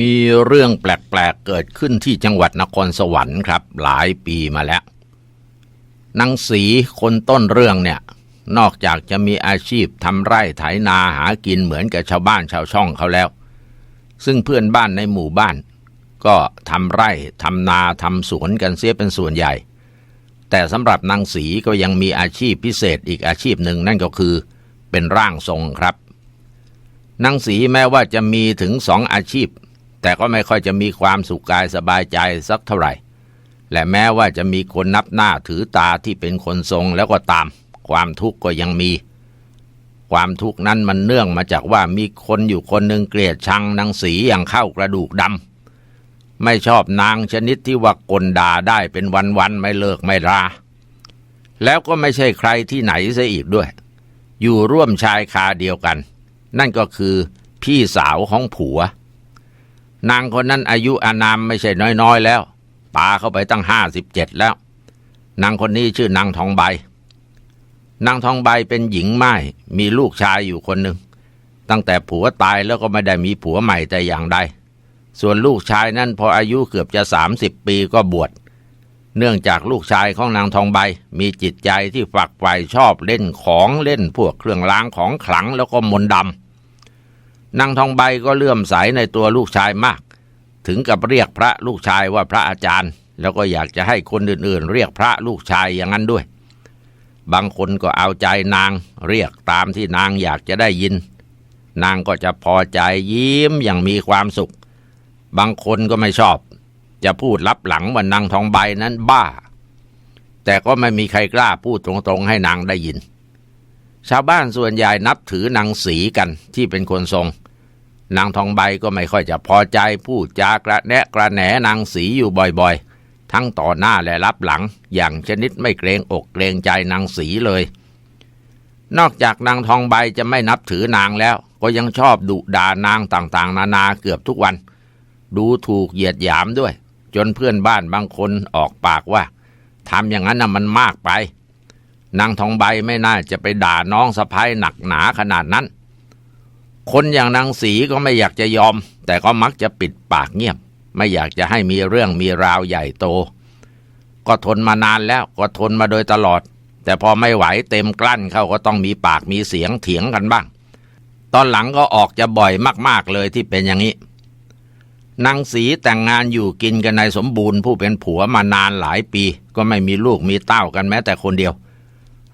มีเรื่องแปลกๆเกิดขึ้นที่จังหวัดนครสวรรค์ครับ หลายปีมาแล้วนางสีคนต้นเรื่องเนี่ย นอกจากจะมีอาชีพทำไร่ไถนาหากินเหมือนกับชาวบ้านชาวช่องเขาแล้ว ซึ่งเพื่อนบ้านในหมู่บ้าน ก็ทำไร่ทำนาทำสวนกันเสียเป็นส่วนใหญ่ แต่สำหรับนางสีก็ยังมีอาชีพพิเศษอีกอาชีพหนึ่งนั่นก็คือ เป็นร่างทรงครับนางสีแม้ว่าจะมีถึงสองอาชีพ แต่ก็ไม่ค่อยจะมีความสุขกายสบายใจสักเท่าไหร่ และแม้ว่าจะมีคนนับหน้าถือตาที่เป็นคนทรงแล้วก็ตาม ความทุกข์ก็ยังมี ความทุกข์นั้นมันเนื่องมาจากว่ามีคนอยู่คนหนึ่งเกลียดชังนางสีอย่างเข้ากระดูกดำไม่ชอบนางชนิดที่ว่ากลด่าได้เป็นวันๆไม่เลิกไม่รา แล้วก็ไม่ใช่ใครที่ไหนซะอีกด้วย อยู่ร่วมชายคาเดียวกัน นั่นก็คือพี่สาวของผัว นางคนนั้นอายุอานามไม่ใช่น้อยๆแล้วปาเข้าไปตั้งห้าสิบเจ็ดแล้ว นางคนนี้ชื่อนางทองใบ นางทองใบเป็นหญิงไม้มีลูกชายอยู่คนหนึ่ง ตั้งแต่ผัวตายแล้วก็ไม่ได้มีผัวใหม่แต่อย่างใด ส่วนลูกชายนั้นพออายุเกือบจะสามสิบปีก็บวช เนื่องจากลูกชายของนางทองใบ มีจิตใจที่ฝักใฝ่ชอบเล่นของเล่นพวกเครื่องรางของขลังแล้วก็มนต์ดำ นางทองใบก็เลื่อมใสในตัวลูกชายมาก ถึงกับเรียกพระลูกชายว่าพระอาจารย์ แล้วก็อยากจะให้คนอื่นๆ เรียกพระลูกชายอย่างนั้นด้วย บางคนก็เอาใจนางเรียกตามที่นางอยากจะได้ยิน นางก็จะพอใจยิ้มอย่างมีความสุข บางคนก็ไม่ชอบ จะพูดลับหลังว่านางทองใบนั้นบ้า แต่ก็ไม่มีใครกล้าพูดตรงๆให้นางได้ยิน ชาวบ้านส่วนใหญ่นับถือนางสีกันที่เป็นคนทรง นางทองใบก็ไม่ค่อยจะพอใจพูดจากระแนะกระแหนนางสีอยู่บ่อยๆ ทั้งต่อหน้าและรับหลัง อย่างชนิดไม่เกรงอกเกรงใจนางสีเลย นอกจากนางทองใบจะไม่นับถือนางแล้ว ก็ยังชอบดุด่านางต่างๆ นานาเกือบทุกวัน ดูถูกเหยียดหยามด้วย จนเพื่อนบ้านบางคนออกปากว่าทำอย่างนั้นน่ะมันมากไป นางทองใบไม่น่าจะไปด่าน้องสะพ้ายหนักหนาขนาดนั้น คนอย่างนางสีก็ไม่อยากจะยอม แต่ก็มักจะปิดปากเงียบ ไม่อยากจะให้มีเรื่องมีราวใหญ่โต ก็ทนมานานแล้วก็ทนมาโดยตลอด แต่พอไม่ไหวเต็มกลั้นเขาก็ต้องมีปากมีเสียงเถียงกันบ้าง ตอนหลังก็ออกจะบ่อยมากๆเลยที่เป็นอย่างนี้นางสีแต่งงานอยู่กินกันในสมบูรณ์ผู้เป็นผัวมานานหลายปี ก็ไม่มีลูกมีเต้ากันแม้แต่คนเดียว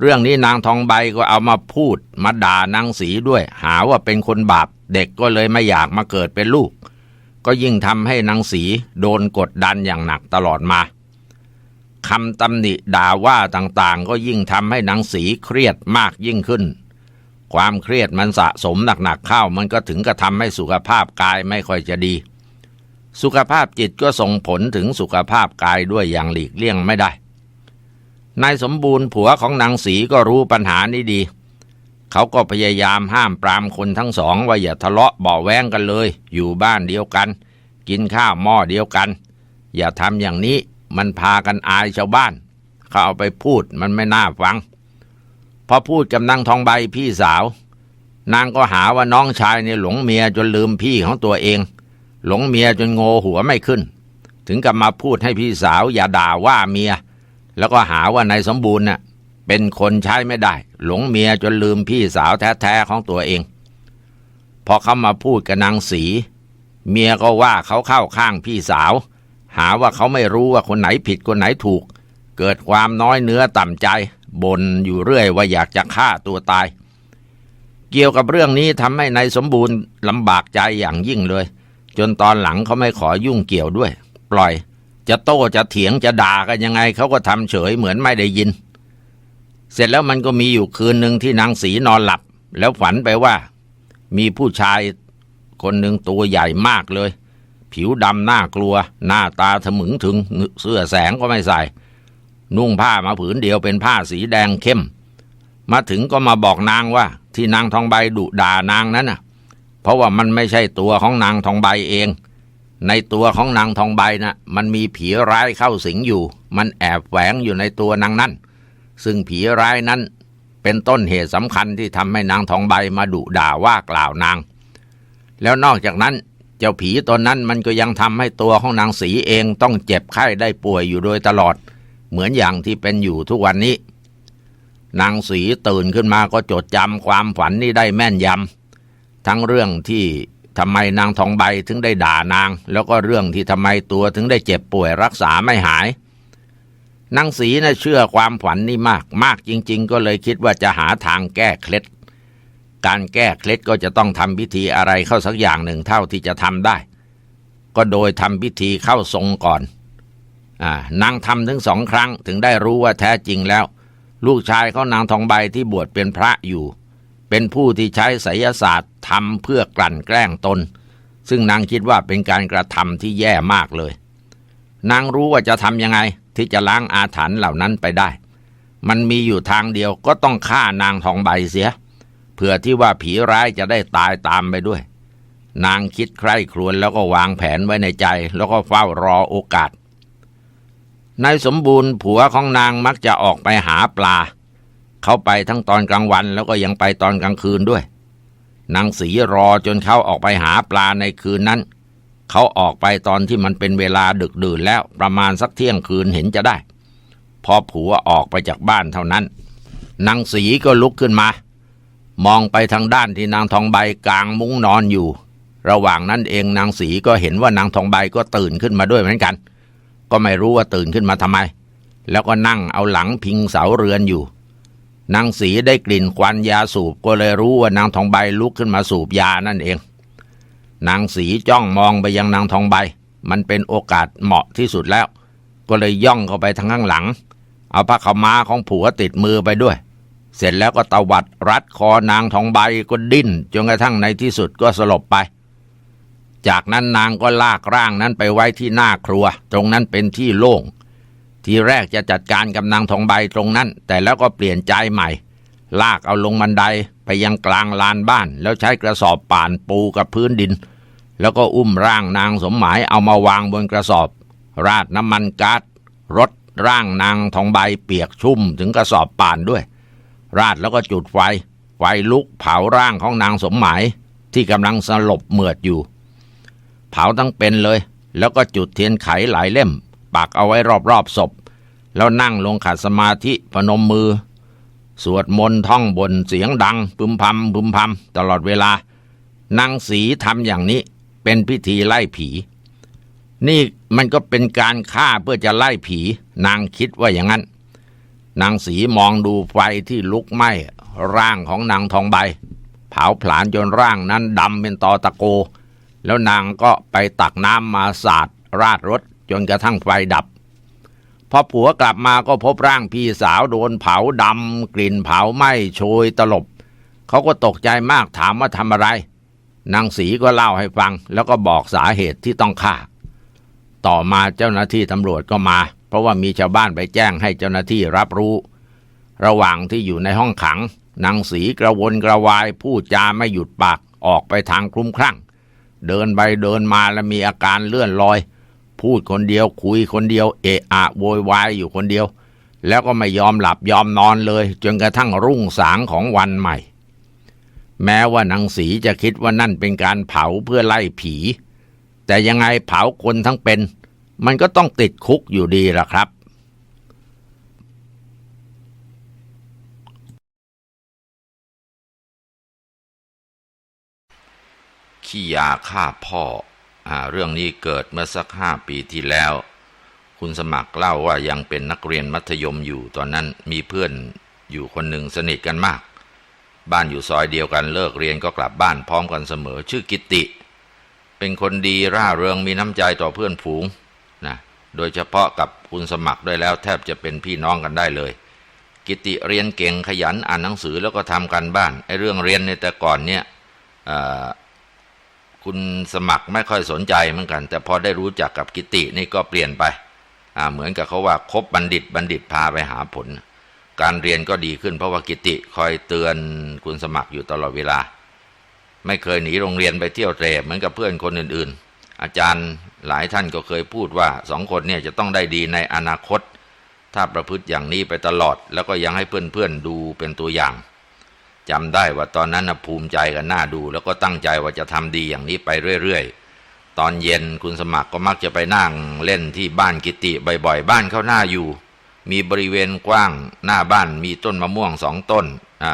เรื่องนี้นางทองใบก็เอามาพูด มาด่านางสีด้วย หาว่าเป็นคนบาป เด็กก็เลยไม่อยากมาเกิดเป็นลูก ก็ยิ่งทำให้นางสีโดนกดดันอย่างหนักตลอดมาคำตำหนิด่าว่าต่างๆ ก็ยิ่งทำให้นางสีเครียดมากยิ่งขึ้น ความเครียดมันสะสมหนักๆเข้ามันก็ถึงกับทำให้สุขภาพกายไม่ค่อยจะดี สุขภาพจิตก็ส่งผลถึงสุขภาพกายด้วยอย่างหลีกเลี่ยงไม่ได้ นายสมบูรณ์ผัวของนางสีก็รู้ปัญหานี้ดี เขาก็พยายามห้ามปรามคนทั้งสองว่าอย่าทะเลาะเบาะแวงกันเลย อยู่บ้านเดียวกัน กินข้าวหม้อเดียวกัน อย่าทำอย่างนี้มันพากันอายชาวบ้าน เขาเอาไปพูดมันไม่น่าฟัง พอพูดกับนางทองใบพี่สาว นางก็หาว่าน้องชายเนี่ยหลงเมียจนลืมพี่ของตัวเอง หลงเมียจนโงหัวไม่ขึ้น ถึงกับมาพูดให้พี่สาวอย่าด่าว่าเมีย แล้วก็หาว่านายสมบูรณ์น่ะเป็นคนใช้ไม่ได้ หลงเมียจนลืมพี่สาวแท้ๆของตัวเอง พอเขามาพูดกับนางสี เมียก็ว่าเขาเข้าข้างพี่สาว หาว่าเขาไม่รู้ว่าคนไหนผิดคนไหนถูก เกิดความน้อยเนื้อต่ำใจบ่นอยู่เรื่อยว่าอยากจะฆ่าตัวตาย เกี่ยวกับเรื่องนี้ทำให้นายสมบูรณ์ลำบากใจอย่างยิ่งเลย จนตอนหลังเขาไม่ขอยุ่งเกี่ยวด้วย ปล่อย จะโต้จะเถียงจะด่ากันยังไงเขาก็ทำเฉยเหมือนไม่ได้ยิน เสร็จแล้วมันก็มีอยู่คืนหนึ่งที่นางสีนอนหลับ แล้วฝันไปว่า มีผู้ชายคนหนึ่งตัวใหญ่มากเลย ผิวดำหน้ากลัว หน้าตาถมึงถึงเสื้อแสงก็ไม่ใส่ นุ่งผ้ามาผืนเดียวเป็นผ้าสีแดงเข้ม มาถึงก็มาบอกนางว่า ที่นางทองใบดุด่านางนั้นน่ะ เพราะว่ามันไม่ใช่ตัวของนางทองใบเอง ในตัวของนางทองใบนะ่ะมันมีผีร้ายเข้าสิงอยู่ มันแอบแฝงอยู่ในตัวนางนั้น ซึ่งผีร้ายนั้นเป็นต้นเหตุสำคัญที่ทำให้นางทองใบมาดุด่าว่ากล่าวนาง แล้วนอกจากนั้นเจ้าผีตนนั้นมันก็ยังทำให้ตัวของนางสีเองต้องเจ็บไข้ได้ป่วยอยู่โดยตลอด เหมือนอย่างที่เป็นอยู่ทุกวันนี้ นางสีตื่นขึ้นมาก็จดจำความฝันนี้ได้แม่นยำทั้งเรื่องที่ ทำไมนางทองใบถึงได้ด่านาง แล้วก็เรื่องที่ทำไมตัวถึงได้เจ็บป่วยรักษาไม่หาย นางสีนะ่ะเชื่อความฝันนี่มากมากจริง ๆ ก็เลยคิดว่าจะหาทางแก้เคล็ด การแก้เคล็ดก็จะต้องทำพิธีอะไรเข้าสักอย่างหนึ่งเท่าที่จะทำได้ ก็โดยทำพิธีเข้าทรงก่อนอ่านางทำถึงสองครั้งถึงได้รู้ว่าแท้จริงแล้ว ลูกชายเขานางทองใบที่บวชเป็นพระอยู่ เป็นผู้ที่ใช้ไสยศาสตร์ทำเพื่อกลั่นแกล้งตน ซึ่งนางคิดว่าเป็นการกระทำที่แย่มากเลย นางรู้ว่าจะทำยังไงที่จะล้างอาถรรพ์เหล่านั้นไปได้ มันมีอยู่ทางเดียวก็ต้องฆ่านางทองใบเสีย เพื่อที่ว่าผีร้ายจะได้ตายตามไปด้วย นางคิดใคร่ครวญแล้วก็วางแผนไว้ในใจ แล้วก็เฝ้ารอโอกาสนายสมบูรณ์ผัวของนางมักจะออกไปหาปลา เขาไปทั้งตอนกลางวันแล้วก็ยังไปตอนกลางคืนด้วย นางสีรอจนเขาออกไปหาปลาในคืนนั้น เขาออกไปตอนที่มันเป็นเวลาดึกดื่นแล้วประมาณสักเที่ยงคืนเห็นจะได้ พอผัวออกไปจากบ้านเท่านั้น นางสีก็ลุกขึ้นมา มองไปทางด้านที่นางทองใบกลางมุ้งนอนอยู่ ระหว่างนั้นเองนางสีก็เห็นว่านางทองใบก็ตื่นขึ้นมาด้วยเหมือนกัน ก็ไม่รู้ว่าตื่นขึ้นมาทำไม แล้วก็นั่งเอาหลังพิงเสาเรือนอยู่ นางสีได้กลิ่นควันยาสูบก็เลยรู้ว่านางทองใบลุกขึ้นมาสูบยานั่นเอง นางสีจ้องมองไปยังนางทองใบ มันเป็นโอกาสเหมาะที่สุดแล้ว ก็เลยย่องเข้าไปทางข้างหลัง เอาผ้าขาวม้าของผัวติดมือไปด้วย เสร็จแล้วก็ตวัดรัดคอนางทองใบก็ดิ้นจนกระทั่งในที่สุดก็สลบไป จากนั้นนางก็ลากร่างนั้นไปไว้ที่หน้าครัว ตรงนั้นเป็นที่โล่ง ทีแรกจะจัดการกับนางทองใบตรงนั้น แต่แล้วก็เปลี่ยนใจใหม่ ลากเอาลงบันไดไปยังกลางลานบ้าน แล้วใช้กระสอบป่านปูกับพื้นดิน แล้วก็อุ้มร่างนางสมหมายเอามาวางบนกระสอบ ราดน้ำมันก๊าซรดร่างนางทองใบเปียกชุ่มถึงกระสอบป่านด้วย ราดแล้วก็จุดไฟ ไฟลุกเผาร่างของนางสมหมายที่กำลังสลบเหมือดอยู่ เผาทั้งเป็นเลย แล้วก็จุดเทียนไขหลายเล่ม ปักเอาไว้รอบๆศพ แล้วนั่งลงขัดสมาธิพนมมือ สวดมนต์ท่องบนเสียงดังพึมพำพึมพำตลอดเวลานางสีทำอย่างนี้เป็นพิธีไล่ผี นี่มันก็เป็นการฆ่าเพื่อจะไล่ผี นางคิดว่าอย่างนั้น นางสีมองดูไฟที่ลุกไหม้ร่างของนางทองใบ เผาผลาญจนร่างนั้นดำเป็นตอตะโก แล้วนางก็ไปตักน้ำมาสาดราดรถ จนกระทั่งไฟดับ พอผัวกลับมาก็พบร่างพี่สาวโดนเผาดำกลิ่นเผาไหม้โชยตลบ เขาก็ตกใจมากถามว่าทำอะไรนางสีก็เล่าให้ฟัง แล้วก็บอกสาเหตุที่ต้องฆ่า ต่อมาเจ้าหน้าที่ตำรวจก็มา เพราะว่ามีชาวบ้านไปแจ้งให้เจ้าหน้าที่รับรู้ ระหว่างที่อยู่ในห้องขังนางสีกระวนกระวายพูดจาไม่หยุดปากออกไปทางคลุ้มคลั่ง เดินไปเดินมาแล้วมีอาการเลื่อนลอย พูดคนเดียวคุยคนเดียว เอะอะโวยวายอยู่คนเดียว แล้วก็ไม่ยอมหลับยอมนอนเลย จนกระทั่งรุ่งสางของวันใหม่ แม้ว่านางสีจะคิดว่านั่นเป็นการเผาเพื่อไล่ผี แต่ยังไงเผาคนทั้งเป็น มันก็ต้องติดคุกอยู่ดีล่ะครับขี้ยาฆ่าพ่อ เรื่องนี้เกิดเมื่อสักห้าปีที่แล้ว คุณสมัครเล่าว่ายังเป็นนักเรียนมัธยมอยู่ตอนนั้นมีเพื่อนอยู่คนหนึ่งสนิทกันมาก บ้านอยู่ซอยเดียวกันเลิกเรียนก็กลับบ้านพร้อมกันเสมอ ชื่อกิติ เป็นคนดีร่าเริงมีน้ำใจต่อเพื่อนฝูงนะโดยเฉพาะกับคุณสมัครด้วยแล้วแทบจะเป็นพี่น้องกันได้เลย กิติเรียนเก่งขยันอ่านหนังสือแล้วก็ทำกันบ้านไอ้เรื่องเรียนในแต่ก่อนเนี่ยอ คุณสมัครไม่ค่อยสนใจเหมือนกัน แต่พอได้รู้จักกับกิตินี่ก็เปลี่ยนไป อ่าเหมือนกับเขาว่าคบบัณฑิตบัณฑิตพาไปหาผล การเรียนก็ดีขึ้นเพราะว่ากิติคอยเตือนคุณสมัครอยู่ตลอดเวลา ไม่เคยหนีโรงเรียนไปเที่ยวเตรเหมือนกับเพื่อนคนอื่นๆ อาจารย์หลายท่านก็เคยพูดว่าสองคนเนี่ยจะต้องได้ดีในอนาคต ถ้าประพฤติอย่างนี้ไปตลอด แล้วก็ยังให้เพื่อนๆดูเป็นตัวอย่าง จำได้ว่าตอนนั้นภูมิใจกันหน้าดู แล้วก็ตั้งใจว่าจะทำดีอย่างนี้ไปเรื่อยๆ ตอนเย็นคุณสมัครก็มักจะไปนั่งเล่นที่บ้านกิติบ่อยๆ บ้านเข้าหน้าอยู่ มีบริเวณกว้างหน้าบ้านมีต้นมะม่วงสองต้นอ่า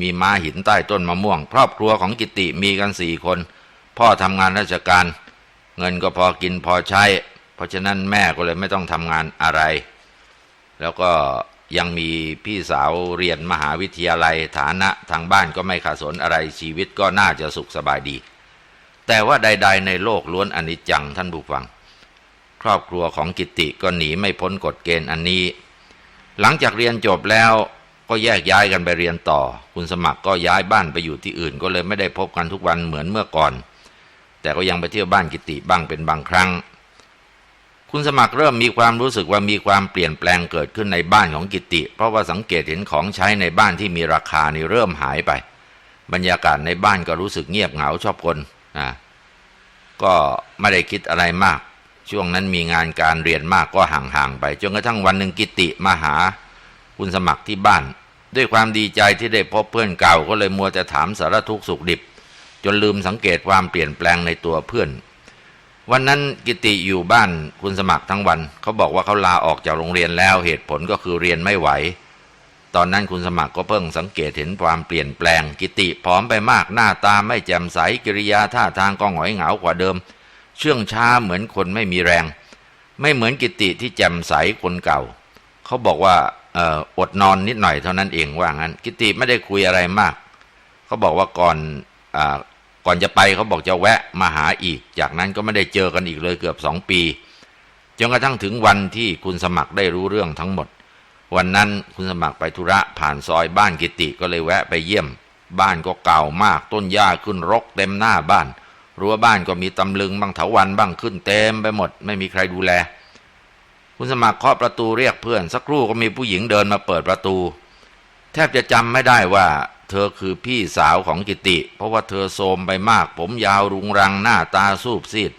มีม้าหินใต้ต้นมะม่วง ครอบครัวของกิติมีกันสี่คน พ่อทำงานราชการ เงินก็พอกินพอใช้ เพราะฉะนั้นแม่ก็เลยไม่ต้องทำงานอะไร แล้วก็ ยังมีพี่สาวเรียนมหาวิทยาลัยฐานะทางบ้านก็ไม่ขาดสนอะไรชีวิตก็น่าจะสุขสบายดี แต่ว่าใด ๆ ในโลกล้วนอนิจจังท่านผู้ฟัง ครอบครัวของกิติก็หนีไม่พ้นกฎเกณฑ์อันนี้ หลังจากเรียนจบแล้วก็แยกย้ายกันไปเรียนต่อ คุณสมัครก็ย้ายบ้านไปอยู่ที่อื่น ก็เลยไม่ได้พบกันทุกวันเหมือนเมื่อก่อน แต่ก็ยังไปเที่ยวบ้านกิติบ้างเป็นบางครั้ง คุณสมัครเริ่มมีความรู้สึกว่ามีความเปลี่ยนแปลงเกิดขึ้นในบ้านของกิติ เพราะว่าสังเกตเห็นของใช้ในบ้านที่มีราคานี่เริ่มหายไป บรรยากาศในบ้านก็รู้สึกเงียบเหงาชอบคนอ่าก็ไม่ได้คิดอะไรมาก ช่วงนั้นมีงานการเรียนมากก็ห่างๆไปจนกระทั่งวันหนึ่งกิติมาหา คุณสมัครที่บ้าน ด้วยความดีใจที่ได้พบเพื่อนเก่าก็เลยมัวจะถามสารทุกข์สุขดิบ จนลืมสังเกตความเปลี่ยนแปลงในตัวเพื่อน วันนั้นกิติอยู่บ้านคุณสมัครทั้งวัน เขาบอกว่าเขาลาออกจากโรงเรียนแล้วเหตุผลก็คือเรียนไม่ไหว ตอนนั้นคุณสมัครก็เพิ่งสังเกตเห็นความเปลี่ยนแปลง กิติผอมไปมากหน้าตาไม่แจ่มใสกิริยาท่าทางก็หงอยเหงากว่าเดิม เชื่องช้าเหมือนคนไม่มีแรง ไม่เหมือนกิติที่แจ่มใสคนเก่า เขาบอกว่าออดนอนนิดหน่อยเท่านั้นเองว่างั้น กิติไม่ได้คุยอะไรมาก เขาบอกว่าก่อนอ ก่อนจะไปเขาบอกจะแวะมาหาอีก จากนั้นก็ไม่ได้เจอกันอีกเลยเกือบสองปีจนกระทั่งถึงวันที่คุณสมัครได้รู้เรื่องทั้งหมด วันนั้นคุณสมัครไปธุระผ่านซอยบ้านกิติก็เลยแวะไปเยี่ยม บ้านก็เก่ามากต้นหญ้าขึ้นรกเต็มหน้าบ้านรั้วบ้านก็มีตำลึงบางเถาวันบ้างขึ้นเต็มไปหมด ไม่มีใครดูแล คุณสมัครเคาะประตูเรียกเพื่อน สักครู่ก็มีผู้หญิงเดินมาเปิดประตู แทบจะจำไม่ได้ว่า เธอคือพี่สาวของกิติ เพราะว่าเธอโทรมไปมาก ผมยาวรุงรังหน้าตาสูบซีด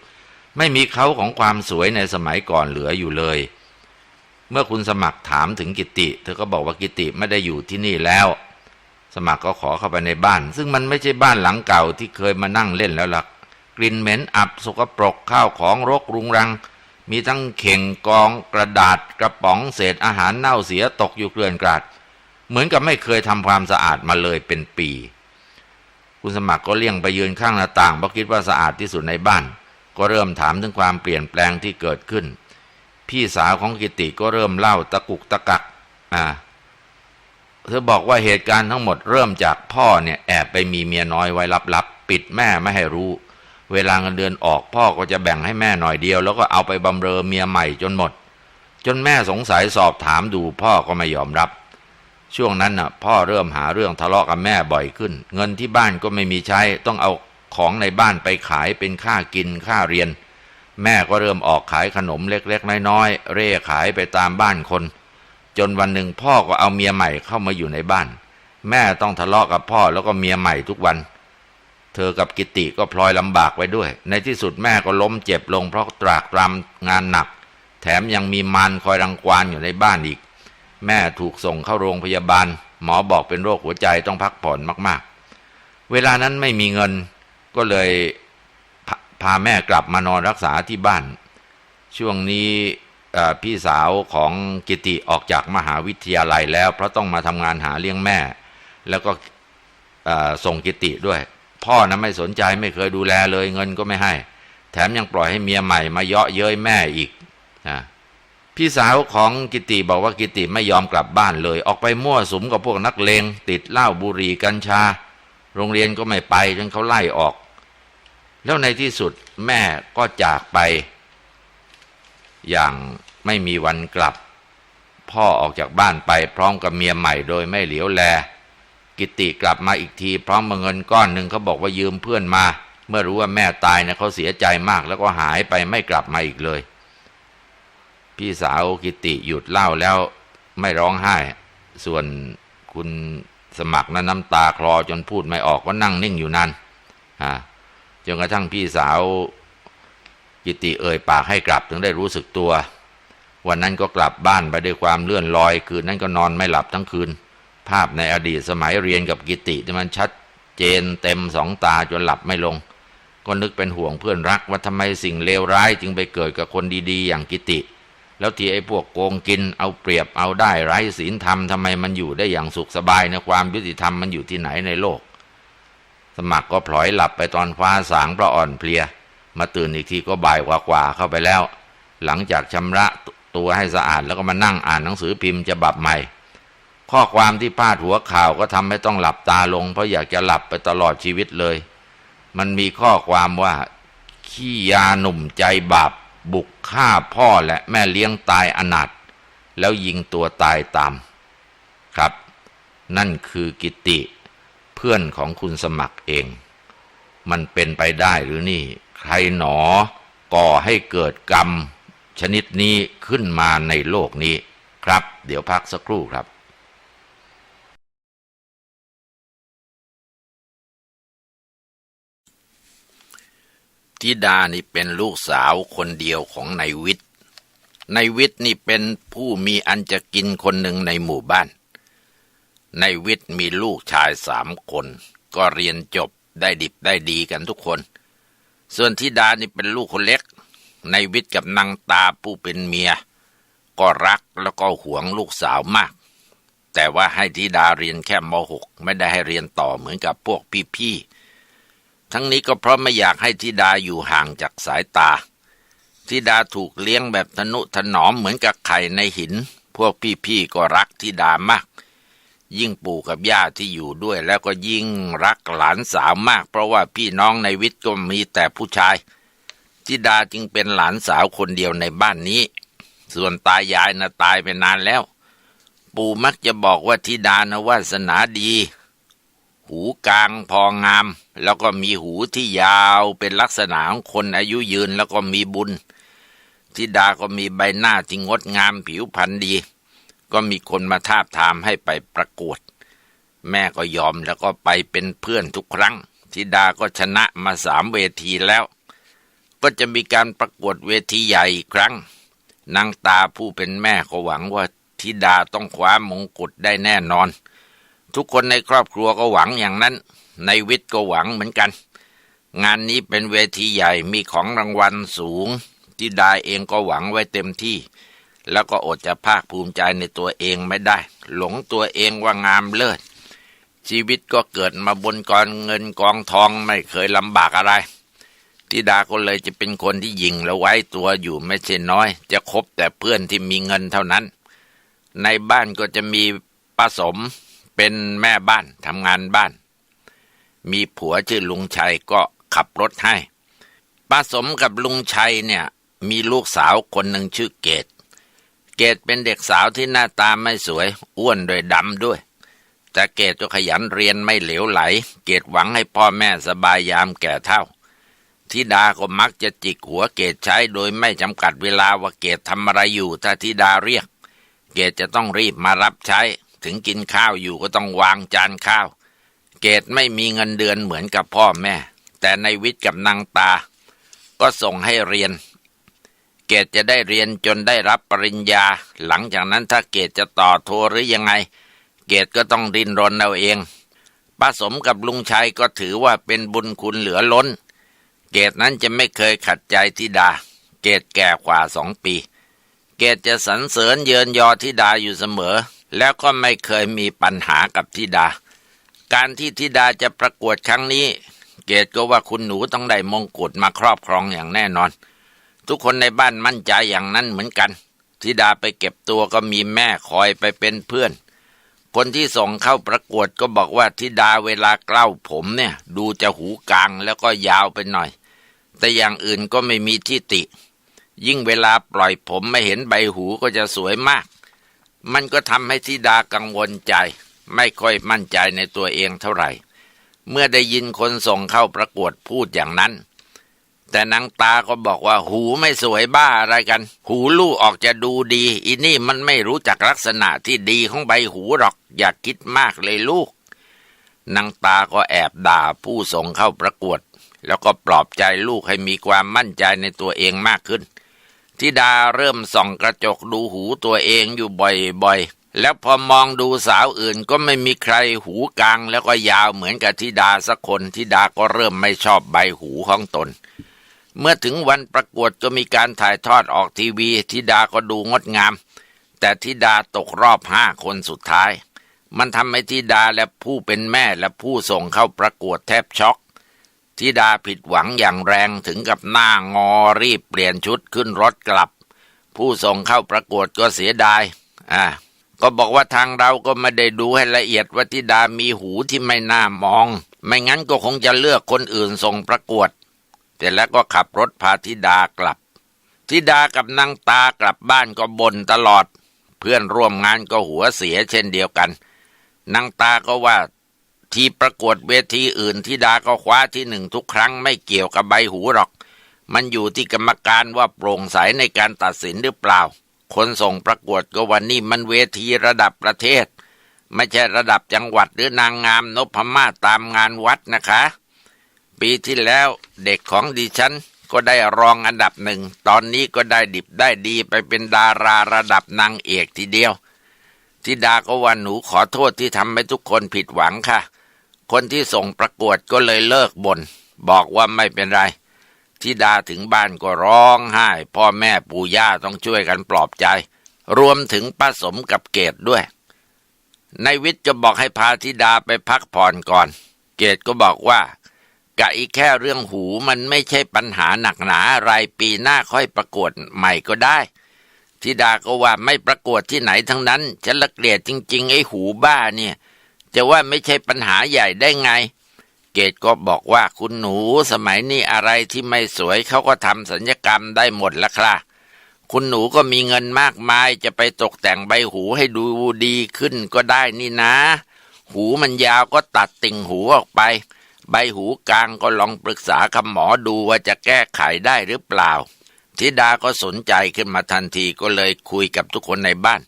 ไม่มีเขาของความสวยในสมัยก่อนเหลืออยู่เลย เมื่อคุณสมัครถามถึงกิติ เธอก็บอกว่ากิติไม่ได้อยู่ที่นี่แล้ว สมัครก็ขอเข้าไปในบ้าน ซึ่งมันไม่ใช่บ้านหลังเก่าที่เคยมานั่งเล่นแล้วล่ะกลิ่นเหม็นอับสกปรกข้าวของรกรุงรัง มีทั้งเข่งกองกระดาษกระป๋องเศษอาหารเน่าเสียตกอยู่เกลื่อนกราด เหมือนกับไม่เคยทำความสะอาดมาเลยเป็นปี คุณสมัครก็เลี่ยงไปยืนข้างหน้าต่างเพราะคิดว่าสะอาดที่สุดในบ้าน ก็เริ่มถามถึงความเปลี่ยนแปลงที่เกิดขึ้น พี่สาวของกิติก็เริ่มเล่าตะกุกตะกักอ่าเธอบอกว่าเหตุการณ์ทั้งหมดเริ่มจากพ่อเนี่ยแอบไปมีเมียน้อยไว้ลับๆปิดแม่ไม่ให้รู้ เวลาเงินเดือนออกพ่อก็จะแบ่งให้แม่หน่อยเดียว แล้วก็เอาไปบำเรอเมียใหม่จนหมด จนแม่สงสัยสอบถามดูพ่อก็ไม่ยอมรับ ช่วงนั้นน่ะ พ่อเริ่มหาเรื่องทะเลาะกับแม่บ่อยขึ้น เงินที่บ้านก็ไม่มีใช้ ต้องเอาของในบ้านไปขายเป็นค่ากินค่าเรียน แม่ก็เริ่มออกขายขนมเล็กๆน้อยๆเร่ขายไปตามบ้านคน จนวันหนึ่งพ่อก็เอาเมียใหม่เข้ามาอยู่ในบ้าน แม่ต้องทะเลาะกับพ่อแล้วก็เมียใหม่ทุกวัน เธอกับกิติก็พลอยลำบากไว้ด้วย ในที่สุดแม่ก็ล้มเจ็บลงเพราะตรากตรำงานหนัก แถมยังมีมารคอยรังควานอยู่ในบ้านอีก แม่ถูกส่งเข้าโรงพยาบาล หมอบอกเป็นโรคหัวใจต้องพักผ่อนมาก ๆ เวลานั้นไม่มีเงินก็เลยพาพาแม่กลับมานอนรักษาที่บ้าน ช่วงนี้พี่สาวของกิติออกจากมหาวิทยาลัยแล้ว เพราะต้องมาทำงานหาเลี้ยงแม่ แล้วก็ส่งกิติด้วย พ่อนะไม่สนใจไม่เคยดูแลเลยเงินก็ไม่ให้ แถมยังปล่อยให้เมียใหม่มาเยาะเย้ยแม่อีกนะ พี่สาวของกิติบอกว่ากิติไม่ยอมกลับบ้านเลย ออกไปมั่วสุมกับพวกนักเลงติดเหล้าบุหรี่กัญชา โรงเรียนก็ไม่ไปจนเขาไล่ออก แล้วในที่สุดแม่ก็จากไป อย่างไม่มีวันกลับ พ่อออกจากบ้านไปพร้อมกับเมียใหม่โดยไม่เหลียวแล กิติกลับมาอีกที พร้อมกับเงินก้อนหนึ่งเขาบอกว่ายืมเพื่อนมา เมื่อรู้ว่าแม่ตายนะเขาเสียใจมากแล้วก็หายไปไม่กลับมาอีกเลย พี่สาวกิติหยุดเล่าแล้วไม่ร้องไห้ ส่วนคุณสมัครนั้นน้ำตาคลอจนพูดไม่ออกก็นั่งนิ่งอยู่นั่นจนกระทั่งพี่สาวกิติเอ่ยปากให้กลับถึงได้รู้สึกตัว วันนั้นก็กลับบ้านไปด้วยความเลื่อนลอย คืนนั้นก็นอนไม่หลับทั้งคืน ภาพในอดีตสมัยเรียนกับกิติมันชัดเจนเต็มสองตาจนหลับไม่ลง ก็นึกเป็นห่วงเพื่อนรักว่าทำไมสิ่งเลวร้ายจึงไปเกิดกับคนดีๆ อย่างกิติ แล้วที่ไอ้พวกโกงกินเอาเปรียบเอาได้ไร้ศีลธรรมทำไมมันอยู่ได้อย่างสุขสบายในความยุติธรรมมันอยู่ที่ไหนในโลก สมัครก็พลอยหลับไปตอนฟ้าสางเพราะอ่อนเพลีย มาตื่นอีกทีก็บ่ายกว่าๆเข้าไปแล้ว หลังจากชำระตัวให้สะอาดแล้วก็มานั่งอ่านหนังสือพิมพ์ฉบับใหม่ ข้อความที่พาดหัวข่าวก็ทำให้ต้องหลับตาลง เพราะอยากจะหลับไปตลอดชีวิตเลย มันมีข้อความว่าขี้ยาหนุ่มใจบาป บุกฆ่าพ่อและแม่เลี้ยงตายอนาถแล้วยิงตัวตายตาม ครับ นั่นคือกิติเพื่อนของคุณสมัครเอง มันเป็นไปได้หรือนี่ ใครหนอก่อให้เกิดกรรม ชนิดนี้ขึ้นมาในโลกนี้ครับ เดี๋ยวพักสักครู่ครับ ธิดานี่เป็นลูกสาวคนเดียวของนายวิทย์นายวิทย์นี่เป็นผู้มีอันจะกินคนหนึ่งในหมู่บ้านนายวิทย์มีลูกชายสามคน ก็เรียนจบได้ดิบได้ดีกันทุกคน ส่วนธิดานี่เป็นลูกคนเล็กนายวิทย์กับนางตาผู้เป็นเมีย ก็รักแล้วก็หวงลูกสาวมาก แต่ว่าให้ธิดาเรียนแค่ม .6 ไม่ได้ให้เรียนต่อเหมือนกับพวกพี่ๆ ทั้งนี้ก็เพราะไม่อยากให้ธิดาอยู่ห่างจากสายตาธิดาถูกเลี้ยงแบบทนุถนอมเหมือนกับไข่ในหิน พวกพี่ๆก็รักธิดามาก ยิ่งปู่กับย่าที่อยู่ด้วย แล้วก็ยิ่งรักหลานสาวมาก เพราะว่าพี่น้องในวิทย์ก็มีแต่ผู้ชายธิดาจึงเป็นหลานสาวคนเดียวในบ้านนี้ ส่วนตายายนะตายไปนานแล้ว ปู่มักจะบอกว่าธิดานะวาสนาดี หูกลางพองาม แล้วก็มีหูที่ยาวเป็นลักษณะของคนอายุยืนแล้วก็มีบุญธิดาก็มีใบหน้าที่งดงามผิวพรรณดี ก็มีคนมาทาบทามให้ไปประกวด แม่ก็ยอมแล้วก็ไปเป็นเพื่อนทุกครั้งธิดาก็ชนะมาสามเวทีแล้ว ก็จะมีการประกวดเวทีใหญ่อีกครั้งนางตาผู้เป็นแม่ก็หวังว่าธิดาต้องคว้ามงกุฎได้แน่นอน ทุกคนในครอบครัวก็หวังอย่างนั้น ในวิทย์ก็หวังเหมือนกัน งานนี้เป็นเวทีใหญ่มีของรางวัลสูง ที่ดาเองก็หวังไว้เต็มที่ แล้วก็อดจะภาคภูมิใจในตัวเองไม่ได้ หลงตัวเองว่างามเลิศ ชีวิตก็เกิดมาบนกองเงินกองทองไม่เคยลำบากอะไรทิดาก็เลยจะเป็นคนที่ยิงแล้วไว้ตัวอยู่ไม่ใช่น้อย จะคบแต่เพื่อนที่มีเงินเท่านั้น ในบ้านก็จะมีป้าสม เป็นแม่บ้านทำงานบ้าน มีผัวชื่อลุงชัยก็ขับรถให้ป้าสมกับลุงชัยเนี่ยมีลูกสาวคนหนึ่งชื่อเกดเกดเป็นเด็กสาวที่หน้าตาไม่สวย อ้วนโดยดำด้วย แต่เกดก็ขยันเรียนไม่เหลวไหล เกดหวังให้พ่อแม่สบายยามแก่เท่าทิดาก็มักจะจิกหัวเกดใช้โดยไม่จำกัดเวลาว่าเกดทำอะไรอยู่ถ้าทิดาเรียก เกดจะต้องรีบมารับใช้ ถึงกินข้าวอยู่ก็ต้องวางจานข้าว เกดไม่มีเงินเดือนเหมือนกับพ่อแม่ แต่ในวิทย์กับนางตา ก็ส่งให้เรียน เกตจะได้เรียนจนได้รับปริญญา หลังจากนั้นถ้าเกตจะต่อโทหรือยังไง เกตก็ต้องดินรนเอาเองป้าสมกับลุงชัยก็ถือว่าเป็นบุญคุณเหลือล้น เกตนั้นจะไม่เคยขัดใจทิดา เกตแก่กว่าสองปี เกตจะสรรเสริญเยินยอทิดาอยู่เสมอ แล้วก็ไม่เคยมีปัญหากับทิดา การที่ทิดาจะประกวดครั้งนี้ เกตก็ว่าคุณหนูต้องได้มงกุฎมาครอบครองอย่างแน่นอน ทุกคนในบ้านมั่นใจอย่างนั้นเหมือนกัน ธิดาไปเก็บตัวก็มีแม่คอยไปเป็นเพื่อน คนที่ส่งเข้าประกวดก็บอกว่าธิดาเวลาเกล้าผมเนี่ย ดูจะหูกลางแล้วก็ยาวไปหน่อย แต่อย่างอื่นก็ไม่มีที่ติ ยิ่งเวลาปล่อยผมไม่เห็นใบหูก็จะสวยมาก มันก็ทำให้ธิดากังวลใจ ไม่ค่อยมั่นใจในตัวเองเท่าไหร่ เมื่อได้ยินคนส่งเข้าประกวดพูดอย่างนั้น แต่นางตาก็บอกว่าหูไม่สวยบ้าอะไรกัน หูลู่ออกจะดูดี อีนี่มันไม่รู้จักลักษณะที่ดีของใบหูหรอก อย่าคิดมากเลยลูกนางตาก็แอบด่าผู้ส่งเข้าประกวด แล้วก็ปลอบใจลูกให้มีความมั่นใจในตัวเองมากขึ้น ทิดาเริ่มส่องกระจกดูหูตัวเองอยู่บ่อยๆ แล้วพอมองดูสาวอื่นก็ไม่มีใครหูกลางแล้วก็ยาวเหมือนกับธิดาสักคนธิดาก็เริ่มไม่ชอบใบหูของตน เมื่อถึงวันประกวดก็มีการถ่ายทอดออกทีวีธิดาก็ดูงดงาม แต่ธิดาตกรอบห้าคนสุดท้าย มันทำให้ธิดาและผู้เป็นแม่และผู้ส่งเข้าประกวดแทบช็อก ธิดาผิดหวังอย่างแรงถึงกับหน้างอรีบเปลี่ยนชุดขึ้นรถกลับ ผู้ส่งเข้าประกวดก็เสียดาย อ่า ก็บอกว่าทางเราก็ไม่ได้ดูให้ละเอียดว่าธิดามีหูที่ไม่น่ามอง ไม่งั้นก็คงจะเลือกคนอื่นส่งประกวดแต่แล้วก็ขับรถพาธิดากลับธิดากับนางตากลับบ้านก็บ่นตลอด เพื่อนร่วมงานก็หัวเสียเช่นเดียวกันนางตาก็ว่า ที่ประกวดเวทีอื่นธิดาก็คว้าที่หนึ่งทุกครั้งไม่เกี่ยวกับใบหูหรอก มันอยู่ที่กรรมการว่าโปร่งใสในการตัดสินหรือเปล่า คนส่งประกวดก็วันนี้มันเวทีระดับประเทศ ไม่ใช่ระดับจังหวัดหรือนางงามนพมาศตามงานวัดนะคะ ปีที่แล้วเด็กของดิฉันก็ได้รองอันดับหนึ่ง ตอนนี้ก็ได้ดิบได้ดีไปเป็นดาราระดับนางเอกทีเดียวทิดาก็ว่าหนูขอโทษที่ทำให้ทุกคนผิดหวังค่ะ คนที่ส่งประกวดก็เลยเลิกบน่นบอกว่าไม่เป็นไรทิดาถึงบ้านก็ร้องไห้ พ่อแม่ปู่ย่าต้องช่วยกันปลอบใจ รวมถึงป้าสมกับเกดด้วยในวิทย์ก็บอกให้พาธิดาไปพักผ่อนก่อน เกดก็บอกว่ากะอีแค่เรื่องหูมันไม่ใช่ปัญหาหนักหนาอะไรปีหน้าค่อยประกวดใหม่ก็ได้ธิดาก็ว่าไม่ประกวดที่ไหนทั้งนั้น ฉันละเกลียดจริง ๆ ไอ้หูบ้าเนี่ย จะว่าไม่ใช่ปัญหาใหญ่ได้ไง เกดก็บอกว่าคุณหนูสมัยนี้อะไรที่ไม่สวยเขาก็ทำสัญญกรรมได้หมดละครับคุณหนูก็มีเงินมากมายจะไปตกแต่งใบหูให้ดูดีขึ้นก็ได้นี่นะ หูมันยาวก็ตัดติ่งหูออกไป ใบหูกลางก็ลองปรึกษาคำหมอดูว่าจะแก้ไขได้หรือเปล่าธิดาก็สนใจขึ้นมาทันทีก็เลยคุยกับทุกคนในบ้าน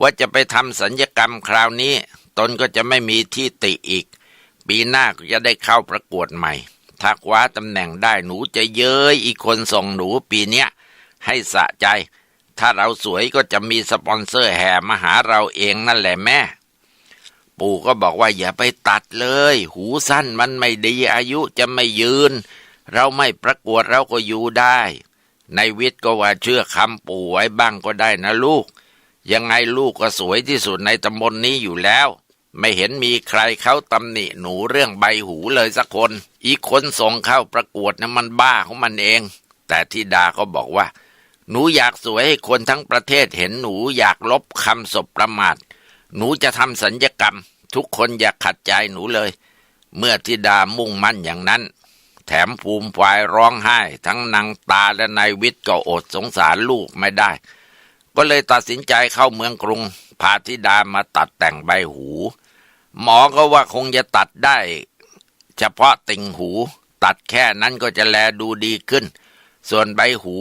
ว่าจะไปทำสัญญกรรมคราวนี้ ตนก็จะไม่มีที่ติอีก ปีหน้าก็จะได้เข้าประกวดใหม่ ถ้าคว้าตำแหน่งได้หนูจะเย้ยอีกคนส่งหนูปีเนี้ยให้สะใจ ถ้าเราสวยก็จะมีสปอนเซอร์แห่มาหาเราเองนั่นแหละแม่ ปู่ก็บอกว่าอย่าไปตัดเลย หูสั้นมันไม่ดีอายุจะไม่ยืน เราไม่ประกวดเราก็อยู่ได้ ในวิทย์ก็ว่าเชื่อคำปู่ไว้บ้างก็ได้นะลูกยังไงลูกก็สวยที่สุดในตำบลนนี้อยู่แล้ว ไม่เห็นมีใครเขาตำหนิหนูเรื่องใบหูเลยสักคน อีกคนส่งเข้าประกวดนะมันบ้าของมันเอง แต่ทิดาก็บอกว่า หนูอยากสวยให้คนทั้งประเทศเห็นหนูอยากลบคำศพประมาท หนูจะทำสัญญกรรม ทุกคนอยากขัดใจหนูเลย เมื่อทิดามุ่งมั่นอย่างนั้น แถมภูมิฝ่ายร้องไห้ ทั้งนางตาและนายวิทย์ก็อดสงสารลูกไม่ได้ ก็เลยตัดสินใจเข้าเมืองกรุงพาธิดามาตัดแต่งใบหู หมอก็ว่าคงจะตัดได้ เฉพาะติ่งหู ตัดแค่นั้นก็จะแลดูดีขึ้น ส่วนใบหู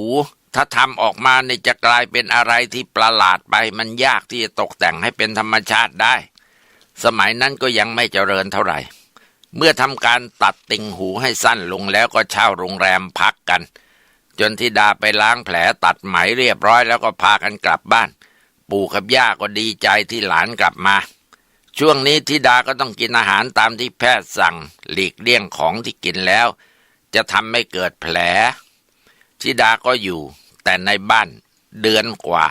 ถ้าทำออกมาในจะกลายเป็นอะไรที่ประหลาดไปมันยากที่จะตกแต่งให้เป็นธรรมชาติได้ สมัยนั้นก็ยังไม่เจริญเท่าไหร่ เมื่อทำการตัดติ่งหูให้สั้นลงแล้วก็เช่าโรงแรมพักกัน จนทิดาไปล้างแผลตัดไหมเรียบร้อยแล้วก็พากันกลับบ้าน ปู่กับย่าก็ดีใจที่หลานกลับมา ช่วงนี้ทิดาก็ต้องกินอาหารตามที่แพทย์สั่ง หลีกเลี่ยงของที่กินแล้ว จะทำให้เกิดแผลทิดาก็อยู่ แต่ในบ้านเดือนกว่า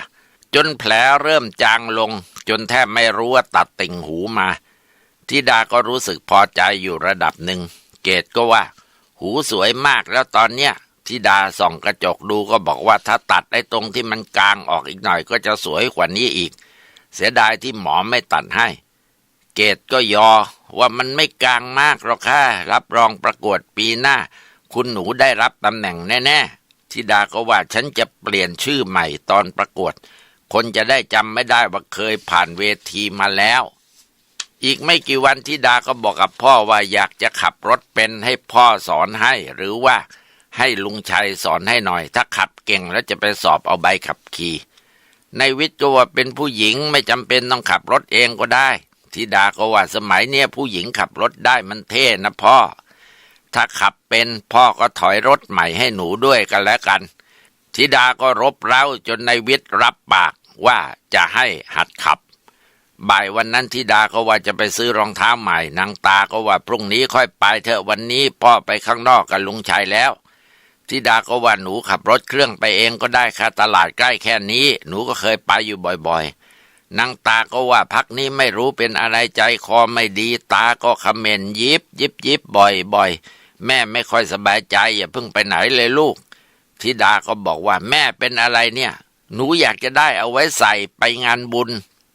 จนแผลเริ่มจางลง จนแทบไม่รู้ว่าตัดติ่งหูมาทิดาก็รู้สึกพอใจอยู่ระดับหนึ่ง เกตก็ว่า หูสวยมากแล้วตอนเนี้ยทิดาส่องกระจกดูก็บอกว่าถ้าตัดไอ้ตรงที่มันกลางออกอีกหน่อยก็จะสวยกว่านี้อีก เสียดายที่หมอไม่ตัดให้ เกตก็ยอ ว่ามันไม่กลางมากหรอกค่ะ รับรองประกวดปีหน้า คุณหนูได้รับตำแหน่งแน่ๆทิดาก็ว่าฉันจะเปลี่ยนชื่อใหม่ตอนประกวด คนจะได้จำไม่ได้ว่าเคยผ่านเวทีมาแล้ว อีกไม่กี่วันทิดาก็บอกกับพ่อว่าอยากจะขับรถเป็นให้พ่อสอนให้ หรือว่าให้ลุงชัยสอนให้หน่อย ถ้าขับเก่งแล้วจะไปสอบเอาใบขับขี่ในวิทย์ก็ว่าเป็นผู้หญิงไม่จำเป็นต้องขับรถเองก็ได้ ทิดาก็ว่าสมัยเนี้ยผู้หญิงขับรถได้มันเท่นะพ่อ ถ้าขับเป็นพ่อก็ถอยรถใหม่ให้หนูด้วยกันแล้วกันทิดาก็รบเร้าจนในวิทย์รับปากว่าจะให้หัดขับ บ่ายวันนั้นธิดาก็ว่าจะไปซื้อรองเท้าใหม่ นางตาก็ว่าพรุ่งนี้ค่อยไปเถอะวันนี้พ่อไปข้างนอกกับลุงชัยแล้วธิดาก็ว่าหนูขับรถเครื่องไปเองก็ได้ค่ะตลาดใกล้แค่นี้ หนูก็เคยไปอยู่บ่อยๆ นางตาก็ว่าพักนี้ไม่รู้เป็นอะไรใจคอไม่ดี ตาก็คำเมนยิบยิบยิบบ่อยๆแม่ไม่ค่อยสบายใจ อย่าเพิ่งไปไหนเลยลูกธิดาก็บอกว่าแม่เป็นอะไรเนี่ย หนูอยากจะได้เอาไว้ใส่ไปงานบุญ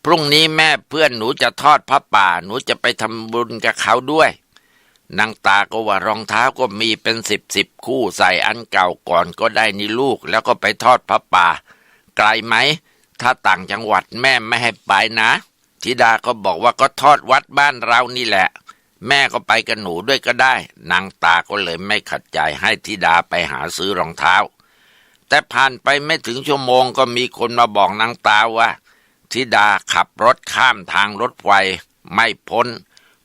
พรุ่งนี้แม่เพื่อนหนูจะทอดพระป่า หนูจะไปทำบุญกับเขาด้วยนางตาก็ว่ารองเท้าก็มีเป็นสิบสิบคู่ใส่อันเก่าก่อนก็ได้นี่ลูก แล้วก็ไปทอดพระป่า ไกลไหม ถ้าต่างจังหวัดแม่ไม่ให้ไปนะธิดาก็บอกว่าก็ทอดวัดบ้านเรานี่แหละ แม่ก็ไปกับหนูด้วยก็ได้ นางตาก็เลยไม่ขัดใจให้ธิดาไปหาซื้อรองเท้า แต่ผ่านไปไม่ถึงชั่วโมงก็มีคนมาบอกนางตาว่าธิดาขับรถข้ามทางรถไฟไม่พ้น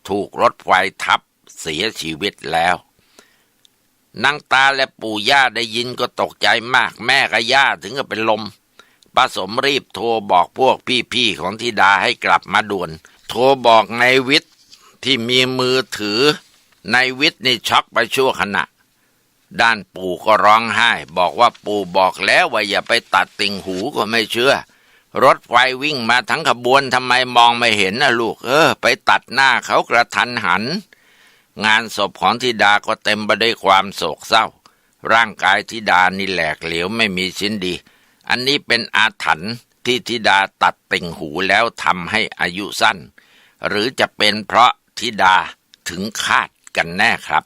ถูกรถไฟทับเสียชีวิตแล้วนางตาและปู่ย่าได้ยินก็ตกใจมากแม่กับย่าถึงกับเป็นลม ป้าสมรีบโทรบอกพวกพี่ๆของธิดาให้กลับมาด่วน โทรบอกนายวิทย์ที่มีมือถือนายวิทย์นี่ช็อกไปชั่วขณะ ด้านปู่ก็ร้องไห้ บอกว่าปู่บอกแล้วว่าอย่าไปตัดติ่งหูก็ไม่เชื่อ รถไฟวิ่งมาทั้งขบวนทำไมมองไม่เห็นนะลูก เออ ไปตัดหน้าเขากระทันหัน งานศพของธิดาก็เต็มไปด้วยความโศกเศร้า ร่างกายธิดานี่แหลกเหลวไม่มีชิ้นดี อันนี้เป็นอาถรรพ์ที่ธิดาตัดติ่งหูแล้วทำให้อายุสั้น หรือจะเป็นเพราะธิดาถึงคาดกันแน่ครับ